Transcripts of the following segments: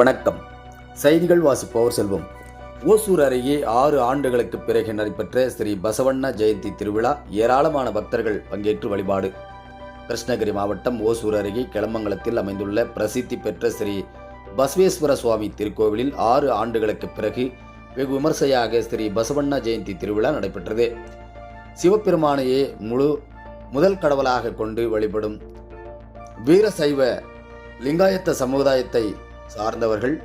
வணக்கம். செய்திகள் வாசிப்பவர் செல்வம். ஓசூர் அருகே ஆறு ஆண்டுகளுக்கு பிறகு நடைபெற்ற ஸ்ரீ பசவண்ண ஜெயந்தி திருவிழா ஏராளமான பக்தர்கள் பங்கேற்று வழிபாடு. கிருஷ்ணகிரி மாவட்டம் ஓசூர் அருகே கிளமங்கலத்தில் அமைந்துள்ள பிரசித்தி பெற்ற ஸ்ரீ பசவேஸ்வர சுவாமி திருக்கோவிலில் ஆறு ஆண்டுகளுக்கு பிறகு வெகு விமர்சையாக ஸ்ரீ பசவண்ண ஜெயந்தி திருவிழா நடைபெற்றது. சிவபெருமானையே முழு முதல் கடவுளாக கொண்டு வழிபடும் வீரசைவ லிங்காயத்த சமுதாயத்தை சார்ந்தவர்கள்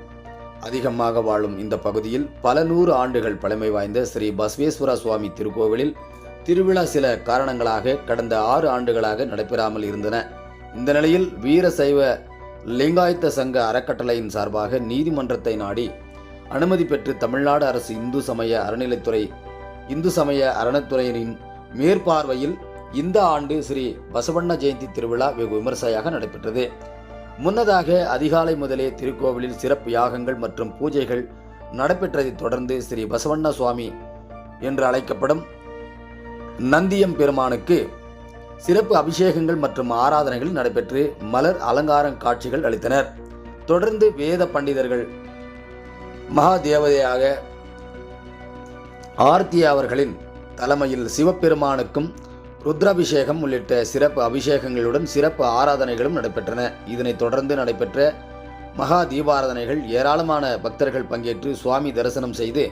அதிகமாக வாழும் இந்த பகுதியில் பல நூறு ஆண்டுகள் பழமை வாய்ந்த ஸ்ரீ பஸ்வேஸ்வர சுவாமி திருக்கோவிலில் திருவிழா சில காரணங்களாக கடந்த ஆறு ஆண்டுகளாக நடைபெறாமல் இருந்தன. இந்த நிலையில் வீரசைவ லிங்காயத்த சங்க அறக்கட்டளையின் சார்பாக நீதிமன்றத்தை நாடி அனுமதி பெற்று தமிழ்நாடு அரசு இந்து சமய அறநிலைத்துறை இந்து சமய அறநிலைத்துறையினின் மேற்பார்வையில் இந்த ஆண்டு ஸ்ரீ பசவண்ண ஜெயந்தி திருவிழா வெகு விமர்சையாக நடைபெற்றது. முன்னதாக அதிகாலை முதலே திருக்கோவிலில் சிறப்பு யாகங்கள் மற்றும் பூஜைகள் நடைபெற்றதைத் தொடர்ந்து ஸ்ரீ பசவண்ண சுவாமி என்று அழைக்கப்படும் நந்தியம் பெருமானுக்கு சிறப்பு அபிஷேகங்கள் மற்றும் ஆராதனைகள் நடைபெற்று மலர் அலங்காரம் காட்சிகள் அளித்தனர். தொடர்ந்து வேத பண்டிதர்கள் மகாதேவதையாக ஆர்த்தி அவர்களின் தலைமையில் சிவபெருமானுக்கும் ருத்ராபிஷேகம் உள்ளிட்ட சிறப்பு அபிஷேகங்களுடன் சிறப்பு ஆராதனைகளும் நடைபெற்றன. இதனைத் தொடர்ந்து நடைபெற்ற மகா தீபாராதனைகள் ஏராளமான பக்தர்கள் பங்கேற்று சுவாமி தரிசனம் செய்து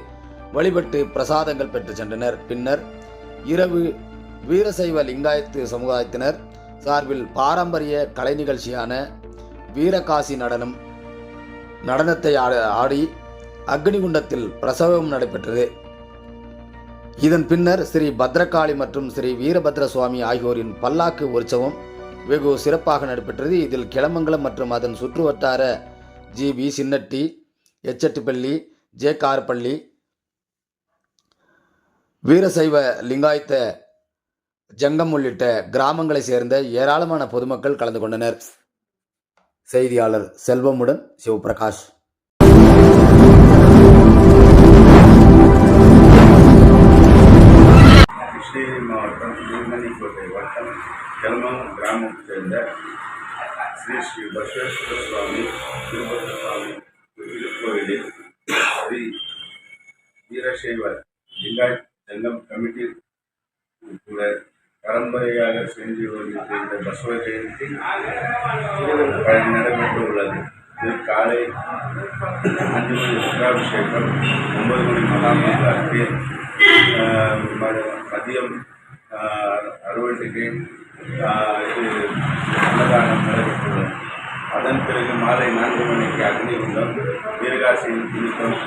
வழிபட்டு பிரசாதங்கள் பெற்று சென்றனர். பின்னர் இரவு வீரசைவ லிங்காயத்து சமுதாயத்தினர் சார்பில் பாரம்பரிய கலை நிகழ்ச்சியான வீரகாசி நடனம் நடனத்தை ஆட- ஆடி அக்னிகுண்டத்தில் பிரசவம் நடைபெற்றது. இதன் பின்னர் ஸ்ரீ பத்ரகாளி மற்றும் ஸ்ரீ வீரபத்ர சுவாமி ஆகியோரின் பல்லாக்கு உற்சவம் வெகு சிறப்பாக நடைபெற்றது. இதில் கிளமங்கலம் மற்றும் அதன் சுற்றுவட்டார ஜிபி சின்னட்டி எச்சட்டுப்பள்ளி ஜே கார்பள்ளி வீரசைவ லிங்காயத்த ஜங்கம் உள்ளிட்ட கிராமங்களை சேர்ந்த ஏராளமான பொதுமக்கள் கலந்து கொண்டனர். செய்தியாளர் செல்வமுடன் சிவபிரகாஷ். வட்டம் கெலமம் கிராமத்தைச் சேர்ந்த ஸ்ரீ ஸ்ரீ பஸ்வேஸ்வர சுவாமி திருப்பதி சுவாமி திருக்கோயிலில் ஸ்ரீ வீரசைவர் லிங்காய் சங்கம் கமிட்டி கூட பரம்பரையாக செஞ்சு வருகின்ற பசவ ஜெயந்தி நடைபெற்று உள்ளது. இது காலை அஞ்சு மணி ருத்ராபிஷேகம் ஒன்பது மணி மகாமந்திராட்சி மதியம் ஆஹ் அறுவட்டுக்கு இது அன்னதானம் நடைபெற்றுள்ளது அதன் பிறகு மாலை நான்கு மணிக்கு அக்னி உண்டம் வீரகாசியின் துணிக்கம்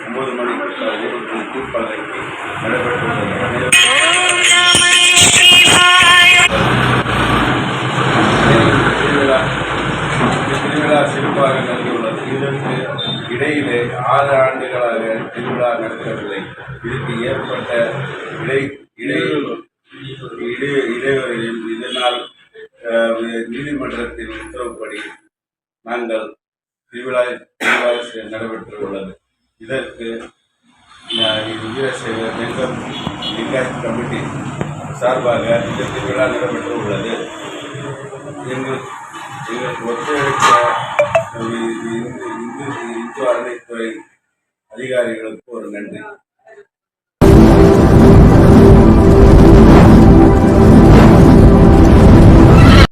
ஒன்பது மணிக்கு பிறகு தூப்பலைக்கு நடைபெற்றுள்ளது திருவிழா திருவிழா சிறப்பாக நல்கியுள்ளது இதற்கு இடையிலே ஆறு ஆண்டுகளாக திருவிழா நடக்கவில்லை. இதற்கு ஏற்பட்ட இடை இடை இடை இடைவெளியில் இதனால் நீதிமன்றத்தின் உத்தரவுப்படி நாங்கள் திருவிழா திருவிழா நடைபெற்று உள்ளது இதற்கு அஹ், இது வெங்கம் லிங்காயத் கமிட்டி சார்பாக இந்த திருவிழா நடைபெற்று உள்ளது எங்கள் எங்களுக்கு ஒத்துழைத்த இந்து இந்து இந்து அறநிலைத்துறை அதிகாரிகளுக்கு ஒரு நன்றி.